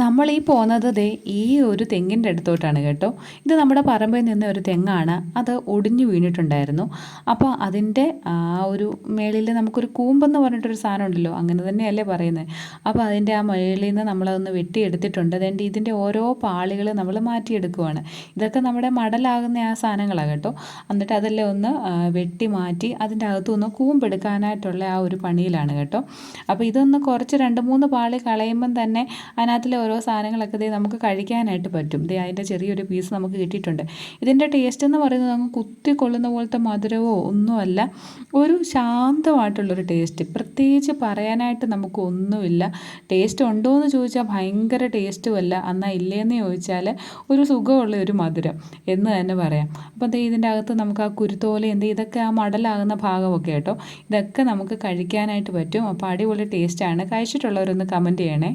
നമ്മൾ ഈ പോകുന്നത് ദേ ഈ ഒരു തെങ്ങിന്റെ അടുത്തോട്ടാണ് കേട്ടോ. ഇത് നമ്മുടെ പറമ്പിൽ നിന്ന് ഒരു തെങ്ങാണ്. അത് ഒടിഞ്ഞു വീണിട്ടുണ്ടായിരുന്നു. അപ്പോൾ അതിന്റെ ആ ഒരു മേളിൽ നമുക്കൊരു കൂമ്പെന്ന് പറഞ്ഞിട്ടൊരു സാധനം ഉണ്ടല്ലോ അങ്ങനെ തന്നെയല്ലേ പറയുന്നത് അപ്പോൾ അതിന്റെ ആ മേളിൽ നിന്ന് നമ്മളതൊന്ന് വെട്ടിയെടുത്തിട്ടുണ്ട്. അതുകൊണ്ട് ഇതിന്റെ ഓരോ പാളികൾ നമ്മൾ മാറ്റിയെടുക്കുവാണ്. ഇതൊക്കെ നമ്മുടെ മടലാകുന്ന ആ സാധനങ്ങളാണ് കേട്ടോ. എന്നിട്ട് അതെല്ലാം ഒന്ന് വെട്ടി മാറ്റി അതിന്റെ അകത്തുനിന്ന് കൂമ്പെടുക്കാനായിട്ടുള്ള ആ ഒരു പണിയിലാണ് കേട്ടോ. അപ്പോൾ ഇതൊന്ന് കുറച്ച് രണ്ട് മൂന്ന് പാളി കളയുമ്പം തന്നെ അതിനകത്തിലെ ഓരോ സാധനങ്ങളൊക്കെ ഇതേ നമുക്ക് കഴിക്കാനായിട്ട് പറ്റും. ഇതേ അതിന്റെ ചെറിയൊരു പീസ് നമുക്ക് കിട്ടിയിട്ടുണ്ട്. ഇതിന്റെ ടേസ്റ്റ് എന്ന് പറയുന്നത് നമുക്ക് കുത്തി കൊള്ളുന്ന പോലത്തെ മധുരമോ ഒന്നുമല്ല ഒരു ശാന്തമായിട്ടുള്ളൊരു ടേസ്റ്റ് പ്രത്യേകിച്ച് പറയാനായിട്ട് നമുക്ക് ഒന്നുമില്ല. ടേസ്റ്റ് ഉണ്ടോ എന്ന് ചോദിച്ചാൽ ഭയങ്കര ടേസ്റ്റും അല്ല. എന്നാൽ ഇല്ലേന്ന് ചോദിച്ചാൽ ഒരു സുഖമുള്ള ഒരു മധുരം എന്ന് തന്നെ പറയാം. അപ്പോൾ ദേ ഇതിന്റെ അകത്ത് നമുക്ക് ആ കുരുത്തോല എന്ത് ഇതൊക്കെ ആ മടലാകുന്ന ഭാഗമൊക്കെ കേട്ടോ. ഇതൊക്കെ നമുക്ക് കഴിക്കാനായിട്ട് പറ്റും. അപ്പോൾ അടിപൊളി ടേസ്റ്റാണ് കഴിച്ചിട്ടുള്ളവരൊന്ന് കമന്റ് ചെയ്യണേ.